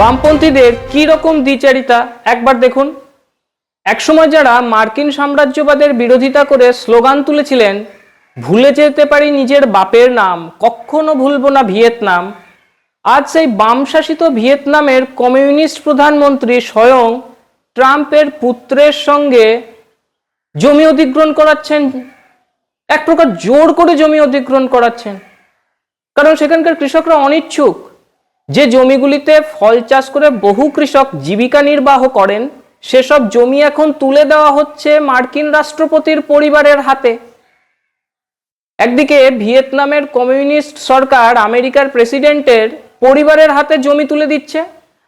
বামপন্থীদের কি রকম দ্বিচারিতা? একবার দেখুন। একসময় যারা মার্কিন সাম্রাজ্যবাদের বিরোধিতা করে স্লোগান তুলেছিলেন, ভুলে যেতে পারি নিজের বাপের নাম, কখনো ভুলবো না ভিয়েতনাম। আজ সেই বাম শাসিত ভিয়েতনামের কমিউনিস্ট প্রধানমন্ত্রী স্বয়ং ট্রাম্পের পুত্রের সঙ্গে জমি অধিগ্রহণ করাচ্ছেন। এক প্রকার জোর করে জমি অধিগ্রহণ করাচ্ছেন। কারণ সেখানকার কৃষকরা অনিচ্ছুক। যে জমিগুলিতে ফল চাষ করে বহু কৃষক জীবিকা নির্বাহ করেন, সেসব জমি এখন তুলে দেওয়া হচ্ছে মার্কিন রাষ্ট্রপতির পরিবারের হাতে। একদিকে ভিয়েতনামের কমিউনিস্ট সরকার আমেরিকার প্রেসিডেন্টের পরিবারের হাতে জমি তুলে দিচ্ছে,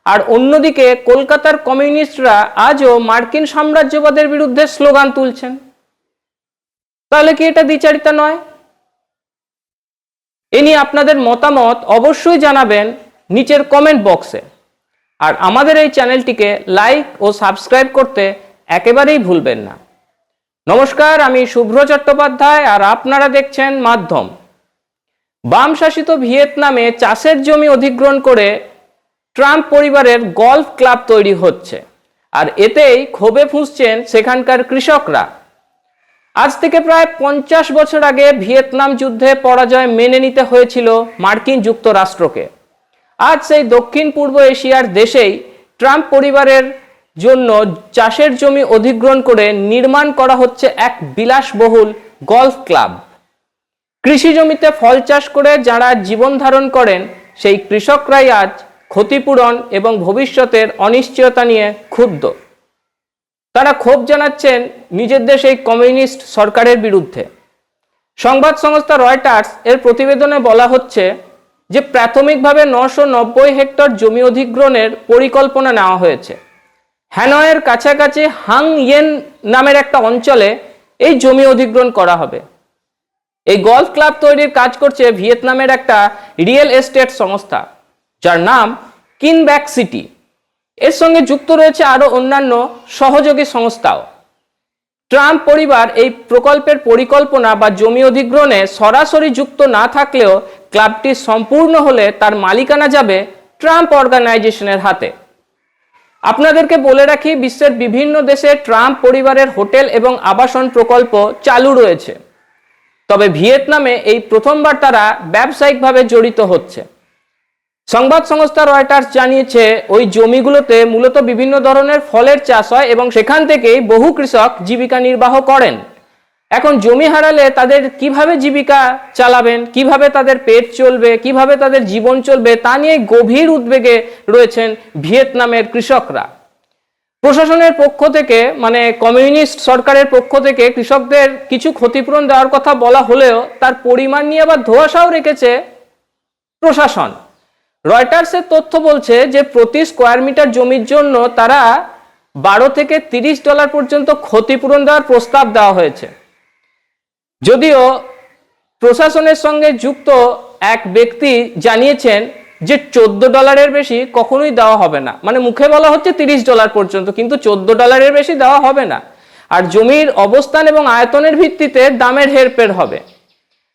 আর অন্যদিকে কলকাতার কমিউনিস্টরা আজও মার্কিন সাম্রাজ্যবাদের বিরুদ্ধে স্লোগান তুলছেন। তাহলে কি এটা দ্বিচারিতা নয়? এ নিয়ে আপনাদের মতামত অবশ্যই জানাবেন নিচের কমেন্ট বক্সে আর আমাদের এই চ্যানেলটিকে লাইক ও সাবস্ক্রাইব করতে একেবারেই ভুলবেন না। নমস্কার, আমি শুভ্র চট্টোপাধ্যায় আর আপনারা দেখছেন মাধ্যম। বাম শাসিত ভিয়েতনামে চাষের জমি অধিগ্রহণ করে ট্রাম্প পরিবারের গলফ ক্লাব তৈরি হচ্ছে। আর এতেই ক্ষোভে ফুঁসছেন সেখানকার কৃষকরা। আজ থেকে প্রায় পঞ্চাশ বছর আগে ভিয়েতনাম যুদ্ধে পরাজয় মেনে নিতে হয়েছিল মার্কিন যুক্তরাষ্ট্রকে। আজ সেই দক্ষিণ পূর্ব এশিয়ার দেশেই ট্রাম্প পরিবারের জন্য চাষের জমি অধিগ্রহণ করে নির্মাণ করা হচ্ছে এক বিলাসবহুল গলফ ক্লাব। কৃষি জমিতে ফল চাষ করে যারা জীবন ধারণ করেন, সেই কৃষকরাই আজ ক্ষতিপূরণ এবং ভবিষ্যতের অনিশ্চয়তা নিয়ে ক্ষুব্ধ। তারা ক্ষোভ জানাচ্ছেন নিজের দেশে কমিউনিস্ট সরকারের বিরুদ্ধে। সংবাদ সংস্থা রয়টার্স এর প্রতিবেদনে বলা হচ্ছে যে প্রাথমিকভাবে নশো নব্বই হেক্টর জমি অধিগ্রহণের পরিকল্পনা নেওয়া হয়েছে। হ্যানয়ের কাছাকাছি হাং ইয়েন নামের একটা অঞ্চলে এই জমি অধিগ্রহণ করা হবে। এই গলফ ক্লাব তৈরির কাজ করছে ভিয়েতনামের একটা রিয়েল এস্টেট সংস্থা, যার নাম কিনব্যাক সিটি। এর সঙ্গে যুক্ত রয়েছে আরও অন্যান্য সহযোগী সংস্থাও। ট্রাম্প পরিবার এই প্রকল্পের পরিকল্পনা বা জমি অধিগ্রহণে সরাসরি যুক্ত না থাকলেও ক্লাবটি সম্পূর্ণ হলে তার মালিকানা যাবে ট্রাম্প অর্গানাইজেশনের হাতে। আপনাদেরকে বলে রাখি, বিশ্বের বিভিন্ন দেশে ট্রাম্প পরিবারের হোটেল এবং আবাসন প্রকল্প চালু রয়েছে। তবে ভিয়েতনামে এই প্রথমবার তারা ব্যবসায়িকভাবে জড়িত হচ্ছে। সংবাদ সংস্থা রয়টার্স জানিয়েছে, ওই জমিগুলোতে মূলত বিভিন্ন ধরনের ফলের চাষ হয় এবং সেখান থেকেই বহু কৃষক জীবিকা নির্বাহ করেন। এখন জমি হারালে তাদের কীভাবে জীবিকা চালাবেন, কীভাবে তাদের পেট চলবে, কীভাবে তাদের জীবন চলবে, তা নিয়ে গভীর উদ্বেগে রয়েছেন ভিয়েতনামের কৃষকরা। প্রশাসনের পক্ষ থেকে মানে কমিউনিস্ট সরকারের পক্ষ থেকে কৃষকদের কিছু ক্ষতিপূরণ দেওয়ার কথা বলা হলেও তার পরিমাণ নিয়ে আবার ধোয়াশাও রেখেছে প্রশাসন। রয়টার্সের তথ্য বলছে যে প্রতি স্কোয়ার মিটার জমির জন্য তারা বারো থেকে তিরিশ ডলার পর্যন্ত ক্ষতিপূরণ দেওয়ার প্রস্তাব দেওয়া হয়েছে। যদিও প্রশাসনের সঙ্গে যুক্ত এক ব্যক্তি জানিয়েছেন যে চোদ্দ ডলারের বেশি কখনোই দেওয়া হবে না। মানে মুখে বলা হচ্ছে তিরিশ ডলার পর্যন্ত, কিন্তু চোদ্দ ডলারের বেশি দেওয়া হবে না। আর জমির অবস্থান এবং আয়তনের ভিত্তিতে দামের হেরফের হবে।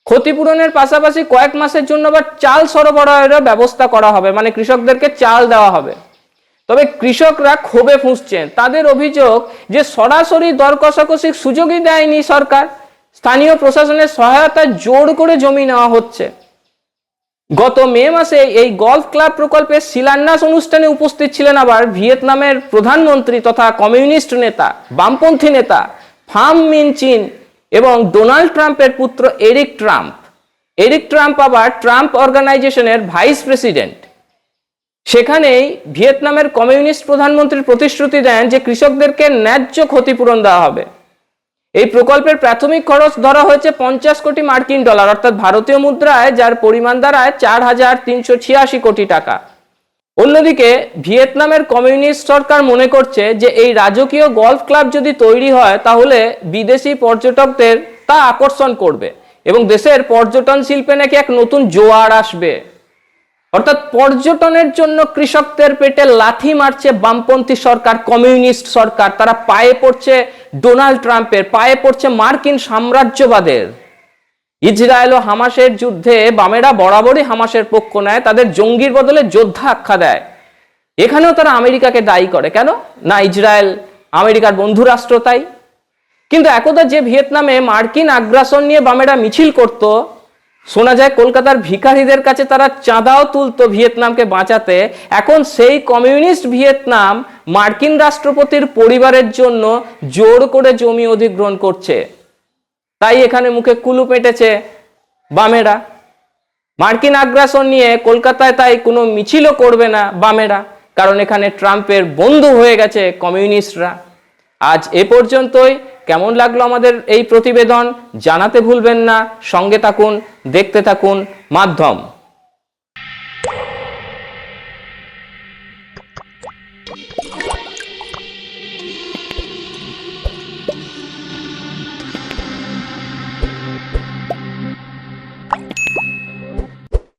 ক্ষতিপূরণের পাশাপাশি কয়েক মাসের জন্য বা চাল সরবরাহেরও ব্যবস্থা করা হবে মানে কৃষকদেরকে চাল দেওয়া হবে। তবে কৃষকরা ক্ষোভে ফুঁসছেন। তাদের অভিযোগ যে সরাসরি দর কষাকষির সুযোগই দেয়নি সরকার। স্থানীয় প্রশাসনের সহায়তায় জোর করে জমি নেওয়া হচ্ছে। গত মে মাসে এই গলফ ক্লাব প্রকল্পের শিলান্যাস অনুষ্ঠানে উপস্থিত ছিলেন আবার ভিয়েতনামের প্রধানমন্ত্রী তথা কমিউনিস্ট নেতা, বামপন্থী নেতা ফাম মিন চিন এবং ডোনাল্ড ট্রাম্পের পুত্র এরিক ট্রাম্প। এরিক ট্রাম্প আবার ট্রাম্প অর্গানাইজেশনের ভাইস প্রেসিডেন্ট। সেখানেই ভিয়েতনামের কমিউনিস্ট প্রধানমন্ত্রীর প্রতিশ্রুতি দেন যে কৃষকদেরকে ন্যায্য ক্ষতিপূরণ দেওয়া হবে। এই প্রকল্পের প্রাথমিক খরচ ধরা হয়েছে পঞ্চাশ কোটি মার্কিন ডলার, অর্থাৎ ভারতীয় মুদ্রায়, যার পরিমাণ দাঁড়ায় চার হাজার তিনশো ছিয়াশি কোটি টাকা। অন্যদিকে, ভিয়েতনামের কমিউনিস্ট সরকার মনে করছে যে এই রাজকীয় গলফ ক্লাব যদি তৈরি হয়, তাহলে বিদেশি পর্যটকদের তা আকর্ষণ করবে এবং দেশের পর্যটন শিল্পে নাকি এক নতুন জোয়ার আসবে। অর্থাৎ পর্যটনের জন্য কৃষকদের পেটে লাথি মারছে বামপন্থী সরকার, কমিউনিস্ট সরকার। তারা পায়ে পড়ছে ডোনাল্ড ট্রাম্পের, পায়ে পড়ছে মার্কিন সাম্রাজ্যবাদের। ইসরায়েল ও হামাসের যুদ্ধে বামেরা বরাবরই হামাসের পক্ষ নেয়, তাদের জঙ্গির বদলে যোদ্ধা আখ্যা দেয়। এখানেও তারা আমেরিকাকে দায়ী করে। কেন? না, ইসরায়েল আমেরিকার বন্ধু রাষ্ট্র তাই। কিন্তু একদা যে ভিয়েতনামে মার্কিন আগ্রাসন নিয়ে বামেরা মিছিল করত শোনা যায়, কলকাতার ভিখারিদের কাছে তারা চাঁদাও তুলতো ভিয়েতনামকে বাঁচাতে। এখন সেই কমিউনিস্ট ভিয়েতনাম মার্কিন রাষ্ট্রপতির পরিবারের জন্য জোর করে জমি অধিগ্রহণ করছে। তাই এখানে মুখে কুলু পেটেছে বামেরা। মার্কিন আগ্রাসন নিয়ে কলকাতায় তাই কোনো মিছিলও করবে না বামেরা, কারণ এখানে ট্রাম্পের বন্ধু হয়ে গেছে কমিউনিস্টরা। আজ এ পর্যন্তই। কেমন লাগল আমাদের এই প্রতিবেদন? জানাতে ভুলবেন না সঙ্গে থাকুন দেখতে থাকুন মাধ্যম।